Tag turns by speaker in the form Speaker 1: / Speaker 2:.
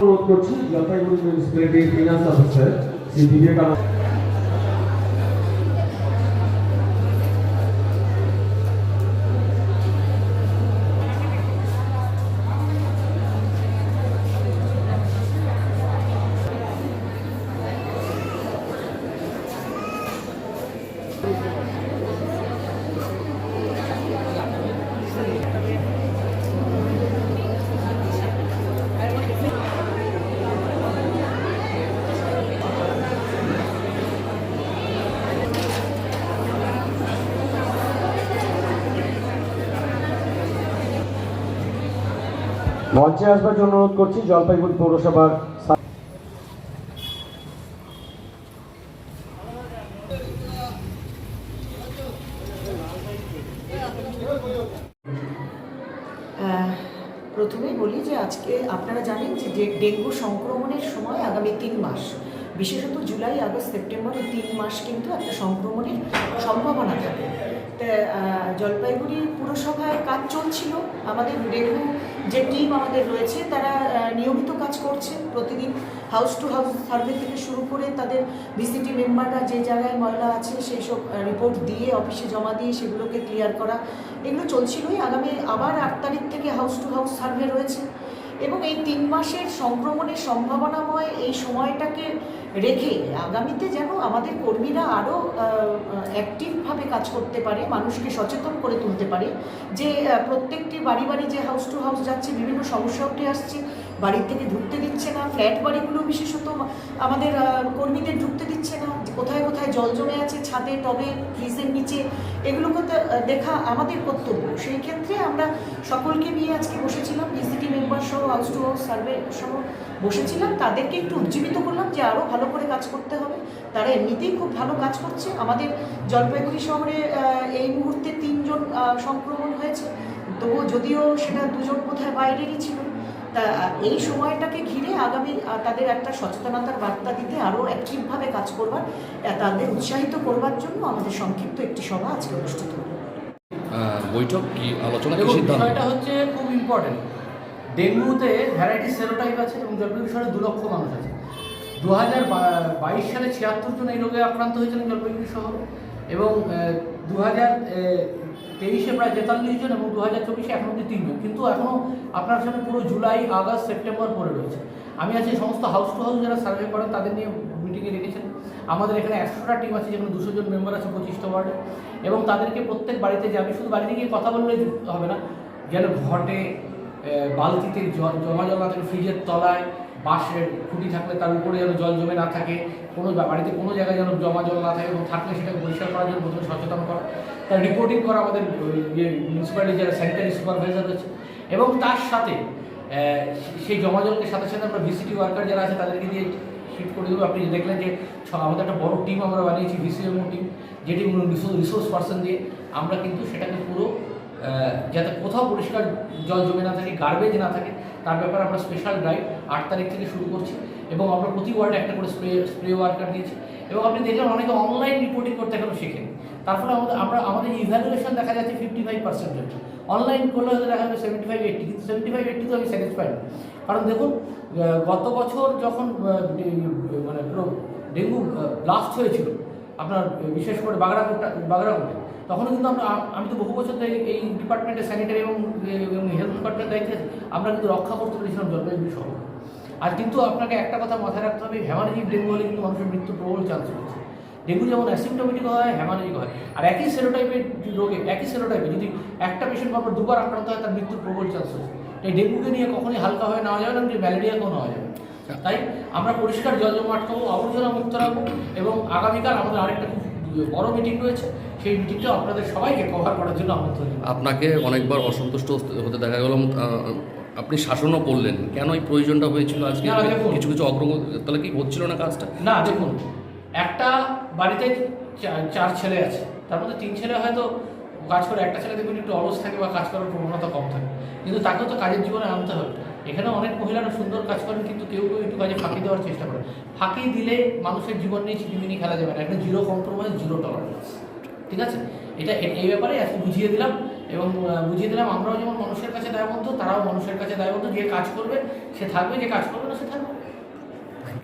Speaker 1: অনুরোধ করছি Jalpaiguri municipality finance officer Shri Vivekananda মঞ্চে আসবার জন্য অনুরোধ করছি, জলপাইগুড়ি পৌরসভার
Speaker 2: প্রথমেই বলি যে আজকে আপনারা জানেন যে ডেঙ্গু সংক্রমণের সময় আগামী তিন মাস, বিশেষত জুলাই, আগস্ট, সেপ্টেম্বর এই তিন মাস কিন্তু একটা সংক্রমণের সম্ভাবনা থাকে। জলপাইগুড়ি পুরসভায় কাজ চলছিল, আমাদের ডেঙ্গু যে টিম আমাদের রয়েছে, তারা নিয়মিত কাজ করছে। প্রতিদিন হাউস টু হাউস সার্ভে থেকে শুরু করে তাদের ভিসিটি মেম্বাররা যে জায়গায় ময়লা আছে, সেই সব রিপোর্ট দিয়ে অফিসে জমা দিয়ে সেগুলোকে ক্লিয়ার করা। এগুলো চলছিলই। আগামী আবার আট তারিখ থেকে হাউস টু হাউস সার্ভে রয়েছে। এবং এই তিন মাসের সংক্রমণের সম্ভাবনাময় এই সময়টাকে রেখে আগামীতে যেন আমাদের কর্মীরা আরও অ্যাক্টিভভাবে কাজ করতে পারে, মানুষকে সচেতন করে তুলতে পারে, যে প্রত্যেকটি বাড়ি বাড়ি যে হাউস টু হাউস যাচ্ছে, বিভিন্ন সমস্যা উঠে আসছে, বাড়ির থেকে ঢুকতে দিচ্ছে না, ফ্ল্যাট বাড়িগুলো বিশেষত আমাদের কর্মীদের ঢুকতে দিচ্ছে না কোথায় কোথায় জল জমে আছে ছাদে, টবে, ফ্রিজের নিচে, এগুলোকে দেখা আমাদের কর্তব্য। সেই ক্ষেত্রে সকলকে নিয়ে আজকে বসেছিলাম বিসিটি মেম্বার সহ হাউস টু হাউস সার্ভে সহ বসেছিলাম। তাদেরকে একটু উজ্জীবিত করলাম যে আরও ভালো করে কাজ করতে হবে। তারা এমনিতেই খুব ভালো কাজ করছে। আমাদের জলপাইগুড়ি শহরে এই মুহূর্তে তিনজন সংক্রমণ হয়েছে। তবুও যদিও সেটা দুজন কোথায় বাইরেরই ছিল। তা এই সময়টাকে ঘিরে আগামী তাদের একটা সচেতনতার বার্তা দিতে আরও অ্যাক্টিভভাবে কাজ করবার তাদের উৎসাহিত করবার জন্য আমাদের সংক্ষিপ্ত একটি সভা আজকে অনুষ্ঠিত
Speaker 3: আহ, বৈঠক কি আলোচনা কি সিদ্ধান্ত?
Speaker 4: বিষয়টা হচ্ছে খুব ইম্পর্টেন্ট ডেঙ্গুতে ভ্যারাইটি সেরোটাইপ আছে এবং জলপাইগুড়ি শহরে দু লক্ষ মানুষ আছে। দু হাজার বাইশ সালে ছিয়াত্তর জন এই রোগে আক্রান্ত হয়েছিলেন জলপাইগুড়ি শহরে। এবং দু হাজার তেইশে প্রায় তেতাল্লিশ জন এবং দু হাজার চব্বিশে এখন অব্দি তিনজন। কিন্তু এখনও আপনার সামনে পুরো জুলাই, আগস্ট, সেপ্টেম্বর পরে রয়েছে। আমি আজকে সমস্ত হাউস টু হাউস যারা সার্ভে করেন, তাদের নিয়ে মিটিংয়ে রেখেছেন। আমাদের এখানে একশোটা টিম আছে, যেখানে দুশো জন মেম্বার আছে পঁচিশটা ওয়ার্ডে এবং তাদেরকে প্রত্যেক বাড়িতে যাবে শুধু বাড়িতে গিয়ে কথা বললে হবে না, যেন ঘটে বালতিতে জমা থাকে ফ্রিজের তলায় বাঁশের খুঁটি থাকলে তার উপরে যেন জল জমে না থাকে, কোনো বাড়িতে কোনো জায়গায় যেন জমা জল না থাকে এবং থাকলে সেটাকে পরিষ্কার করার জন্য প্রথমে সচেতন করা। তার রিপোর্টিং করা আমাদের মিউনিসিপ্যালিটি যারা স্যানিটারি সুপারভাইজার রয়েছে। এবং তার সাথে সেই জমা জলকে সাথে সাথে আমরা ভিসিটি ওয়ার্কার যারা আছে তাদেরকে দিয়ে শিফট করে দেবো। আপনি দেখলেন যে আমাদের একটা বড় টিম আমরা বানিয়েছি ভিসিএমও টিম যেটি রিসোর্স পার্সন দিয়ে আমরা কিন্তু সেটাকে পুরো যাতে কোথাও পরিষ্কার জল জমে না থাকে গার্বেজ না থাকে তার ব্যাপারে আমরা স্পেশাল ড্রাইভ আট তারিখ থেকে শুরু করছি এবং আমরা প্রতি ওয়ার্ডে একটা করে স্প্রে স্প্রে ওয়ার্কার দিয়েছি এবং আপনি দেখলেন অনেকে অনলাইন রিপোর্টিং করতে এখনও শেখেন। তার ফলে আমাদের, আমরা, আমাদের ইভ্যালুয়েশন দেখা যাচ্ছে ফিফটি ফাইভ পার্সেন্টেজ অনলাইন করলে হয়তো দেখা যাবে সেভেন্টি ফাইভ এইটটি কিন্তু সেভেন্টি ফাইভ এইটটি তো আমি স্যাটিসফাইড কারণ দেখুন গত বছর যখন মানে ডেঙ্গু ব্লাস্ট হয়েছিল আপনার বিশেষ করে বাগড়াকোটটা বাগড়াকোটে তখনও কিন্তু আমরা আমি তো বহু বছর ধরে এই ডিপার্টমেন্টে স্যানিটারি এবং হেলথ ডিপার্টমেন্ট দায়িত্বে। আমরা কিন্তু রক্ষা করতে পেরেছিলাম জলপাইগুড়ি শহর। আর কিন্তু আপনাকে একটা কথা মাথায় রাখতে হবে হ্যামারেজিক ডেঙ্গু হলে কিন্তু মানুষের মৃত্যুর প্রবল চান্স রয়েছে। ডেঙ্গু যেমন অ্যাসিমটোমেটিক হয় হ্যামারেজিক হয়। আর একই সেরোটাইপের রোগে, একই সেরোটাইপে যদি একটা পেশেন্ট পরপর দুবার আক্রান্ত হয়, তার মৃত্যুর প্রবল চান্স রয়েছে। এই ডেঙ্গুকে নিয়ে কখনোই হালকা হয়ে নেওয়া যাবে না ম্যালেরিয়াকেও নেওয়া যাবে। তাই আমরা পরিষ্কার জল জমা আটকাবো আবর্জনা মুক্ত রাখব এবং আগামীকাল আমাদের আরেকটা খুব বড় মিটিং রয়েছে। সেই মিটিংটা আপনাদের সবাইকে কভার করার জন্য আমন্ত্রণ
Speaker 3: আপনাকে অনেকবার অসন্তুষ্ট হতে দেখা গেল আপনি শাসনও করলেন। কেন এই প্রয়োজনটা হয়েছিল আজকে। কিছু কিছু অগ্রগতি তাহলে কি হচ্ছিল না কাজটা?
Speaker 4: না দেখুন একটা বাড়িতে চার ছেলে আছে। তার মধ্যে তিন ছেলে হয়তো কাজ করে একটা ছেলে দেখবেন একটু অলস থাকে বা কাজ করার প্রবণতা কম থাকে। কিন্তু তাকেও তো কাজের জীবনে আনতে হবে। এখানে অনেক মহিলারা সুন্দর কাজ করেন, কিন্তু কেউ কেউ একটু কাজে ফাঁকি দেওয়ার চেষ্টা করে ফাঁকি দিলে মানুষের জীবন নিয়ে ছিটিমিনি খেলা যাবে না। একটা জিরো কম্প্রোমাইজ জিরো টলারেন্স ঠিক আছে? এটা এই ব্যাপারে আজকে বুঝিয়ে দিলাম এবং বুঝিয়ে দিলাম আমরাও যেমন মানুষের কাছে দায়বদ্ধ, তারাও মানুষের কাছে দায়বদ্ধ। যে কাজ করবে, সে থাকবে, যে কাজ করবে না, সে থাকবে।